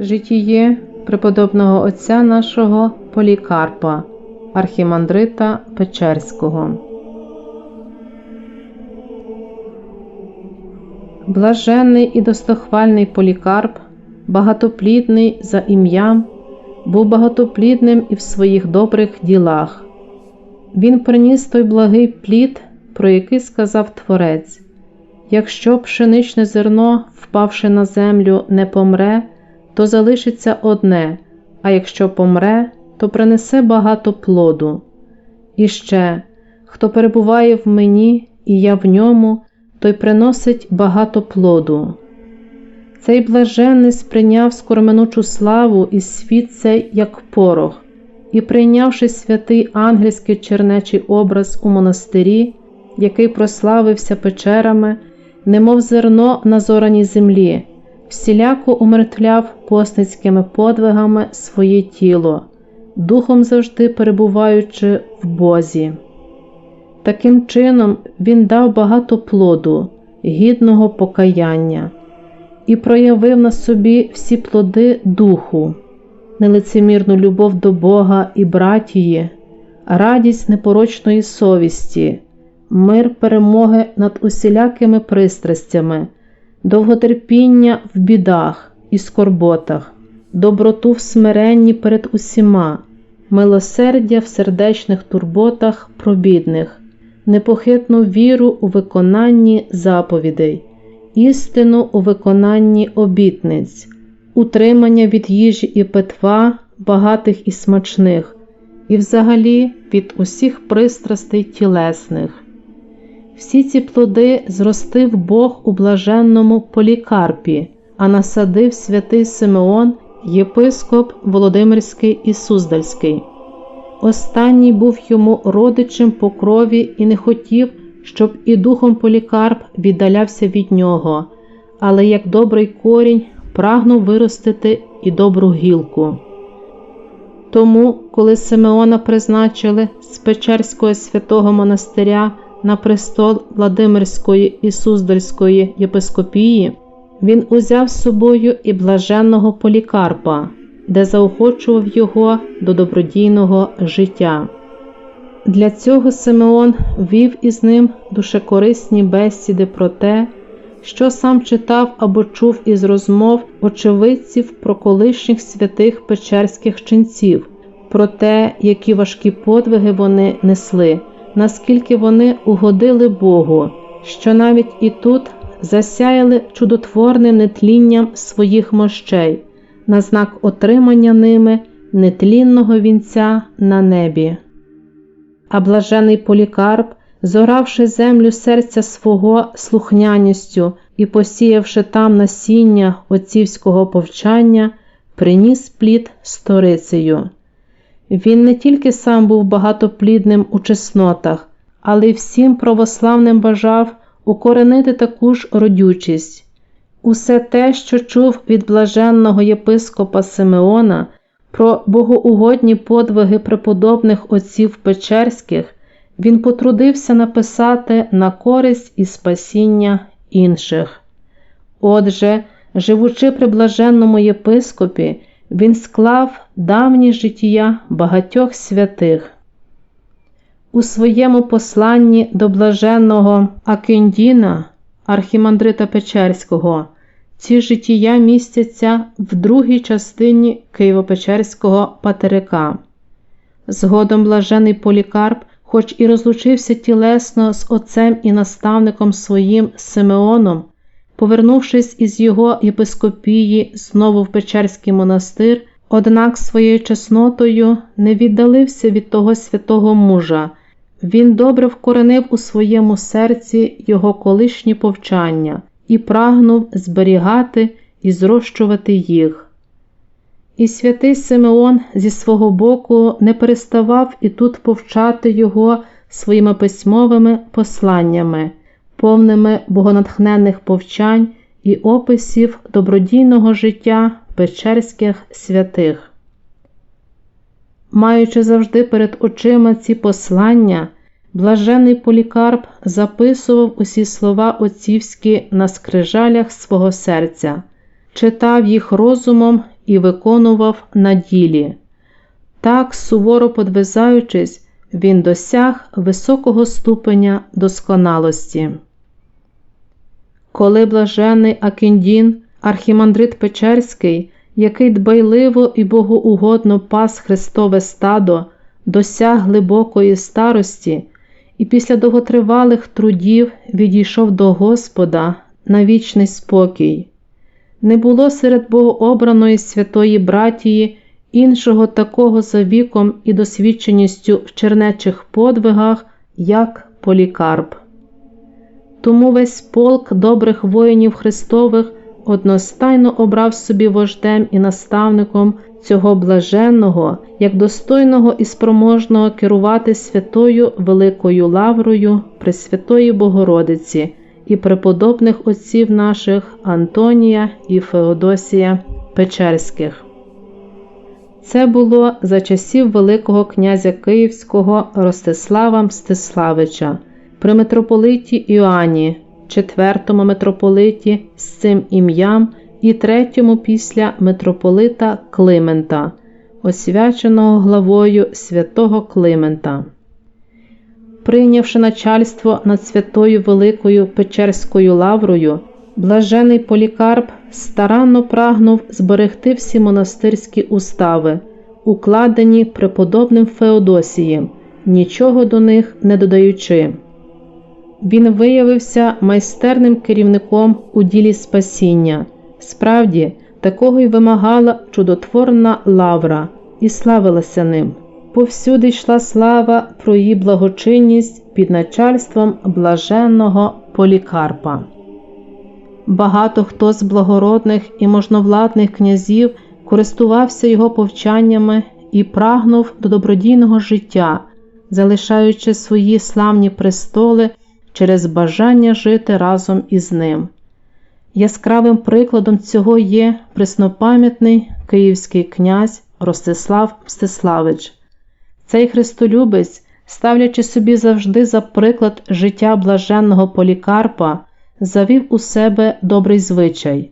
Житіє преподобного отця нашого Полікарпа, архімандрита Печерського. Блаженний і достохвальний Полікарп, багатоплідний за ім'ям, був багатоплідним і в своїх добрих ділах. Він приніс той благий плід, про який сказав Творець Якщо пшеничне зерно, впавши на землю, не помре, то залишиться одне, а якщо помре, то принесе багато плоду. І ще, хто перебуває в мені, і я в ньому, той приносить багато плоду. Цей блаженний сприйняв скороминучу славу і світ цей, як порох, і, прийнявши святий ангельський чернечий образ у монастирі, який прославився печерами, немов зерно на зораній землі, всіляко умертвляв посницькими подвигами своє тіло, духом завжди перебуваючи в Бозі. Таким чином він дав багато плоду, гідного покаяння, і проявив на собі всі плоди духу, нелицемірну любов до Бога і братії, радість непорочної совісті, мир перемоги над усілякими пристрастями, довготерпіння в бідах і скорботах, доброту в смиренні перед усіма, милосердя в сердечних турботах про бідних, непохитну віру у виконанні заповідей, істину у виконанні обітниць, утримання від їжі і питва, багатих і смачних, і взагалі від усіх пристрастей тілесних. Всі ці плоди зростив Бог у блаженному полікарпі, а насадив святий Симеон, єпископ Володимирський і Суздальський. Останній був йому родичем по крові і не хотів, щоб і духом полікарп віддалявся від нього, але як добрий корінь прагнув виростити і добру гілку. Тому, коли Симеона призначили з Печерського святого монастиря на престол Владимирської і Суздальської єпископії, він узяв з собою і блаженного полікарпа, де заохочував його до добродійного життя. Для цього Симеон вів із ним душекорисні бесіди про те, що сам читав або чув із розмов очевидців про колишніх святих печерських ченців, про те, які важкі подвиги вони несли, наскільки вони угодили Богу, що навіть і тут засяяли чудотворним нетлінням своїх мощей, на знак отримання ними нетлінного вінця на небі. А блажений Полікарп, зоравши землю серця свого слухняністю і посіявши там насіння отцівського повчання, приніс плід сторицею. Він не тільки сам був багатоплідним у чеснотах, але й всім православним бажав укоренити таку ж родючість. Усе те, що чув від блаженного єпископа Симеона про богоугодні подвиги преподобних отців Печерських, він потрудився написати на користь і спасіння інших. Отже, живучи при блаженному єпископі, він склав давні життя багатьох святих. У своєму посланні до блаженного Акендіна, архімандрита Печерського, ці життя містяться в другій частині Києво-Печерського патерика. Згодом блажений Полікарп, хоч і розлучився тілесно з отцем і наставником своїм Симеоном, повернувшись із його єпископії знову в Печерський монастир, однак своєю чеснотою не віддалився від того святого мужа. Він добре вкоренив у своєму серці його колишні повчання і прагнув зберігати і зрощувати їх. І святий Симеон зі свого боку не переставав і тут повчати його своїми письмовими посланнями, повними богонатхненних повчань і описів добродійного життя печерських святих. Маючи завжди перед очима ці послання, блажений Полікарп записував усі слова отцівські на скрижалях свого серця, читав їх розумом і виконував на ділі. Так, суворо подвизаючись, він досяг високого ступеня досконалості. Коли блажений Акіндін, архімандрит Печерський, який дбайливо і богоугодно пас Христове стадо, досяг глибокої старості і після довготривалих трудів відійшов до Господа на вічний спокій. Не було серед богообраної святої братії іншого такого за віком і досвідченістю в чернечих подвигах, як Полікарп. Тому весь полк добрих воїнів Христових одностайно обрав собі вождем і наставником цього блаженного, як достойного і спроможного керувати святою Великою Лаврою Пресвятої Богородиці і преподобних отців наших Антонія і Феодосія Печерських. Це було за часів Великого князя Київського Ростислава Мстиславича при митрополиті Іоанні, четвертому митрополиті з цим ім'ям і третьому після митрополита Климента, освяченого главою святого Климента. Прийнявши начальство над святою Великою Печерською лаврою, блажений Полікарп старанно прагнув зберегти всі монастирські устави, укладені преподобним Феодосієм, нічого до них не додаючи. Він виявився майстерним керівником у ділі спасіння. Справді, такого й вимагала чудотворна лавра і славилася ним. Повсюди йшла слава про її благочинність під начальством блаженного Полікарпа. Багато хто з благородних і можновладних князів користувався його повчаннями і прагнув до добродійного життя, залишаючи свої славні престоли через бажання жити разом із ним. Яскравим прикладом цього є преснопам'ятний київський князь Ростислав Мстиславич. Цей христолюбець, ставлячи собі завжди за приклад життя блаженного Полікарпа, завів у себе добрий звичай.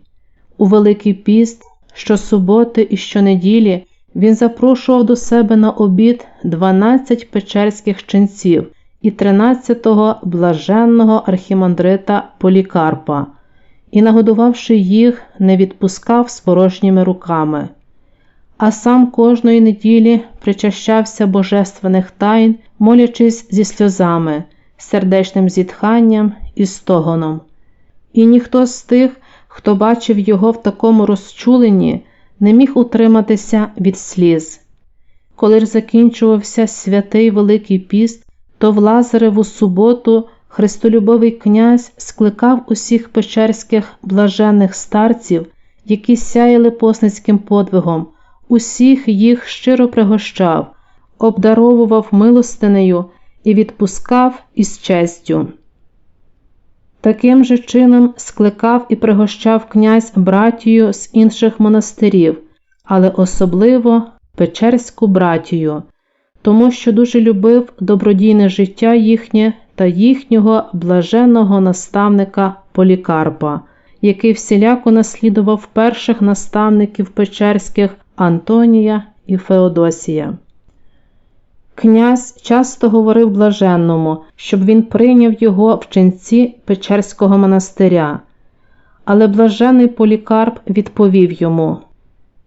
У Великий піст, щосуботи і щонеділі він запрошував до себе на обід 12 печерських ченців і 13-го блаженного архімандрита Полікарпа і, нагодувавши їх, не відпускав з порожніми руками. А сам кожної неділі причащався божественних тайн, молячись зі сльозами, сердечним зітханням і стогоном. І ніхто з тих, хто бачив його в такому розчуленні, не міг утриматися від сліз. Коли ж закінчувався святий Великий піст, то в Лазареву суботу Христолюбовий князь скликав усіх печерських блаженних старців, які сяяли посницьким подвигом, усіх їх щиро пригощав, обдаровував милостинею і відпускав із честю. Таким же чином скликав і пригощав князь братію з інших монастирів, але особливо Печерську братію, тому що дуже любив добродійне життя їхнє та їхнього блаженного наставника Полікарпа, який всіляко наслідував перших наставників Печерських Антонія і Феодосія. Князь часто говорив блаженному, щоб він прийняв його в ченці Печерського монастиря, але блажений Полікарп відповів йому: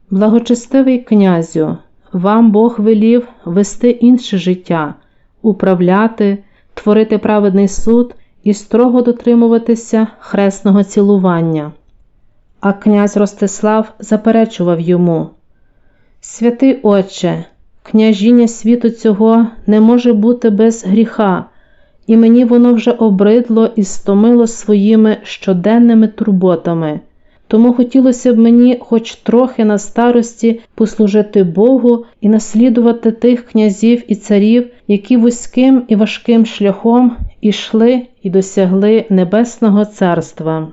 Благочестивий князю, вам Бог велів вести інше життя, управляти, творити праведний суд і строго дотримуватися хресного цілування. А князь Ростислав заперечував йому: Святий Отче, княжіння світу цього не може бути без гріха, і мені воно вже обридло і стомило своїми щоденними турботами. Тому хотілося б мені хоч трохи на старості послужити Богу і наслідувати тих князів і царів, які вузьким і важким шляхом ішли і досягли Небесного Царства.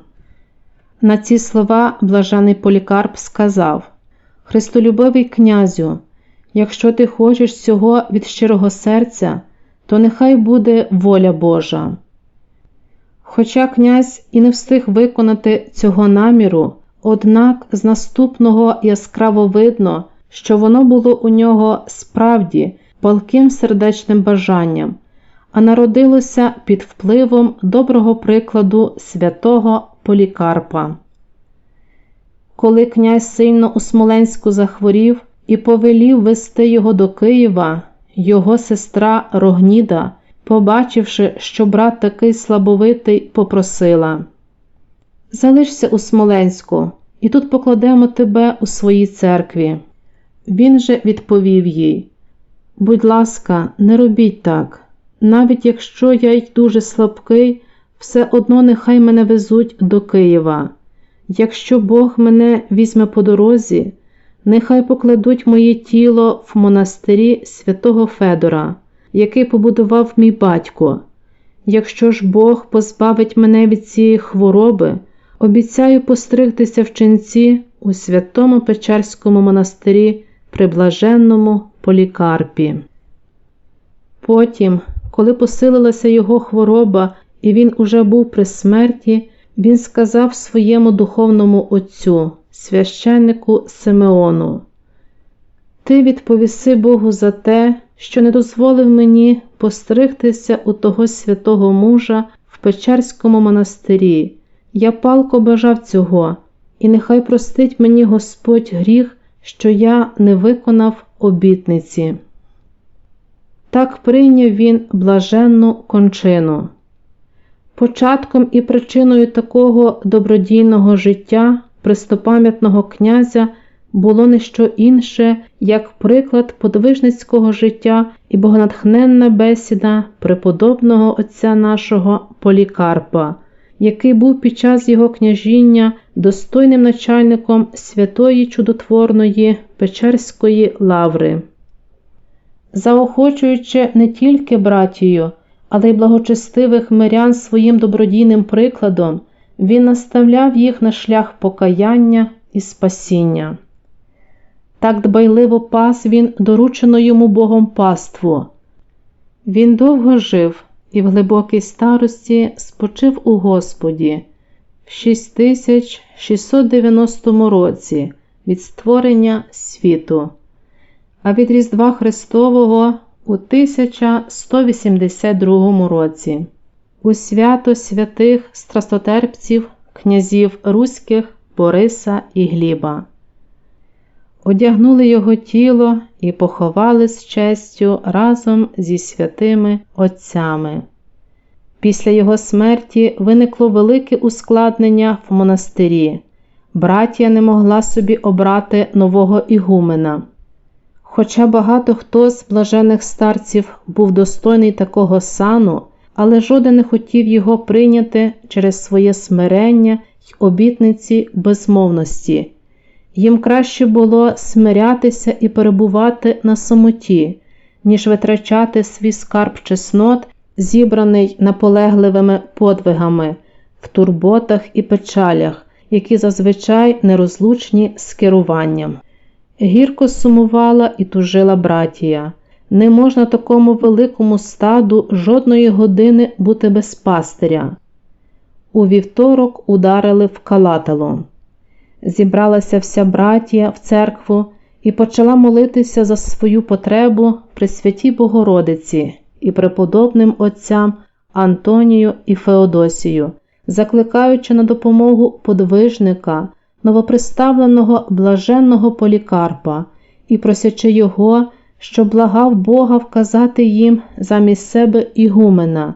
На ці слова блажений Полікарп сказав Христолюбивий князю, якщо ти хочеш цього від щирого серця, то нехай буде воля Божа. Хоча князь і не встиг виконати цього наміру, Однак з наступного яскраво видно, що воно було у нього справді палким сердечним бажанням, а народилося під впливом доброго прикладу святого Полікарпа. Коли князь сильно у Смоленську захворів і повелів вести його до Києва, його сестра Рогніда, побачивши, що брат такий слабовитий, попросила Залишся у Смоленську, і тут покладемо тебе у своїй церкві. Він же відповів їй Будь ласка, не робіть так. Навіть якщо я й дуже слабкий, все одно нехай мене везуть до Києва. Якщо Бог мене візьме по дорозі, нехай покладуть моє тіло в монастирі святого Федора, який побудував мій батько. Якщо ж Бог позбавить мене від цієї хвороби, обіцяю постригтися в ченці у святому Печерському монастирі при блаженному Полікарпі. Потім, коли посилилася його хвороба, і він уже був при смерті, він сказав своєму духовному отцю, священнику Симеону: Ти відповіси Богу за те, що не дозволив мені постригтися у того святого мужа в Печерському монастирі. Я палко бажав цього, і нехай простить мені Господь гріх, що я не виконав обітниці. Так прийняв він блаженну кончину. Початком і причиною такого добродійного життя престопам'ятного князя було не що інше, як приклад подвижницького життя і богонатхненна бесіда преподобного отця нашого Полікарпа, який був під час його княжіння достойним начальником святої чудотворної Печерської лаври. Заохочуючи не тільки братію, але й благочестивих мирян своїм добродійним прикладом, він наставляв їх на шлях покаяння і спасіння. Так дбайливо пас він доручено йому Богом паству. Він довго жив і в глибокій старості спочив у Господі в 6690 році від створення світу, а від Різдва Христового у 1182 році. У свято святих страстотерпців, князів Руських Бориса і Гліба. Одягнули його тіло і поховали з честю разом зі святими Отцями. Після його смерті виникло велике ускладнення в монастирі. Братія не могла собі обрати нового ігумена. Хоча багато хто з блажених старців був достойний такого сану, але жоден не хотів його прийняти через своє смирення й обітниці безмовності. Їм краще було смирятися і перебувати на самоті, ніж витрачати свій скарб чеснот, зібраний наполегливими подвигами, в турботах і печалях, які зазвичай нерозлучні з керуванням. Гірко сумувала і тужила братія. Не можна такому великому стаду жодної години бути без пастиря. У вівторок ударили в калатело. Зібралася вся братія в церкву і почала молитися за свою потребу при святій Богородиці і преподобним отцям Антонію і Феодосію, закликаючи на допомогу подвижника, новоприставленого блаженного Полікарпа і просячи його, що благав Бога вказати їм замість себе ігумена,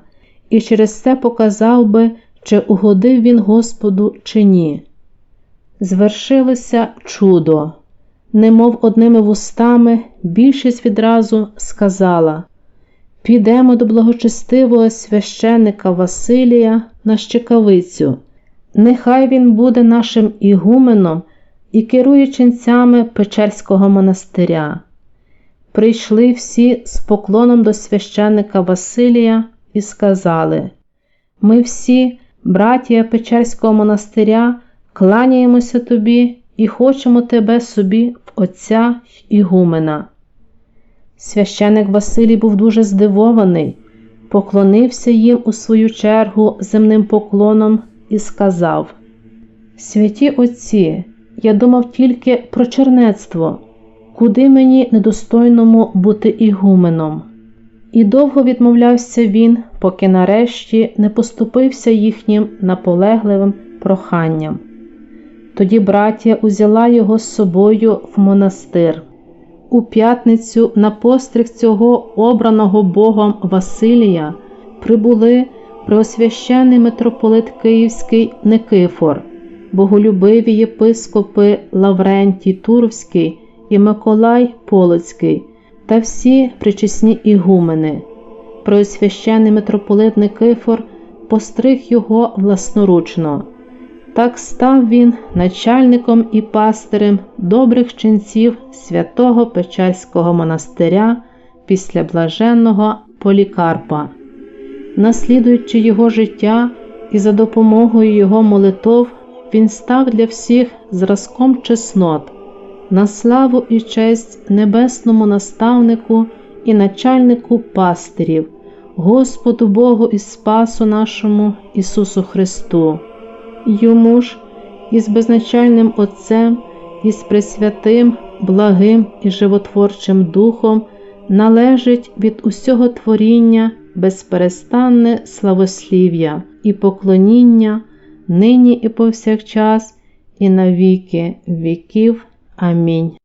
і через це показав би, чи угодив він Господу, чи ні. Звершилося чудо, немов одними вустами, більшість відразу сказала Підемо до благочестивого священика Василія на щекавицю. Нехай він буде нашим ігуменом і керує ченцями Печерського монастиря. Прийшли всі з поклоном до священника Василія і сказали: Ми всі, братія Печерського монастиря, кланяємося тобі і хочемо тебе собі в Отця Ігумена. Священик Василій був дуже здивований, поклонився їм у свою чергу земним поклоном і сказав: Святі отці, я думав тільки про чернецтво, куди мені недостойному бути ігуменом. І довго відмовлявся він, поки нарешті не поступився їхнім наполегливим проханням. Тоді браття узяла його з собою в монастир. У п'ятницю на постриг цього обраного Богом Василія прибули преосвящений митрополит Київський Никифор, боголюбиві єпископи Лаврентій Туровський і Миколай Полоцький та всі причесні ігумени. Преосвящений митрополит Никифор постриг його власноручно. Так став він начальником і пастирем добрих ченців святого Печерського монастиря після блаженного Полікарпа. Наслідуючи його життя і за допомогою його молитов, він став для всіх зразком чеснот, на славу і честь небесному наставнику і начальнику пастирів, Господу Богу і Спасу нашому Ісусу Христу. Йому ж із безначальним Отцем, із Пресвятим, благим і животворчим Духом належить від усього творіння безперестанне славослів'я і поклоніння нині і повсякчас, і на віки віків. Амінь.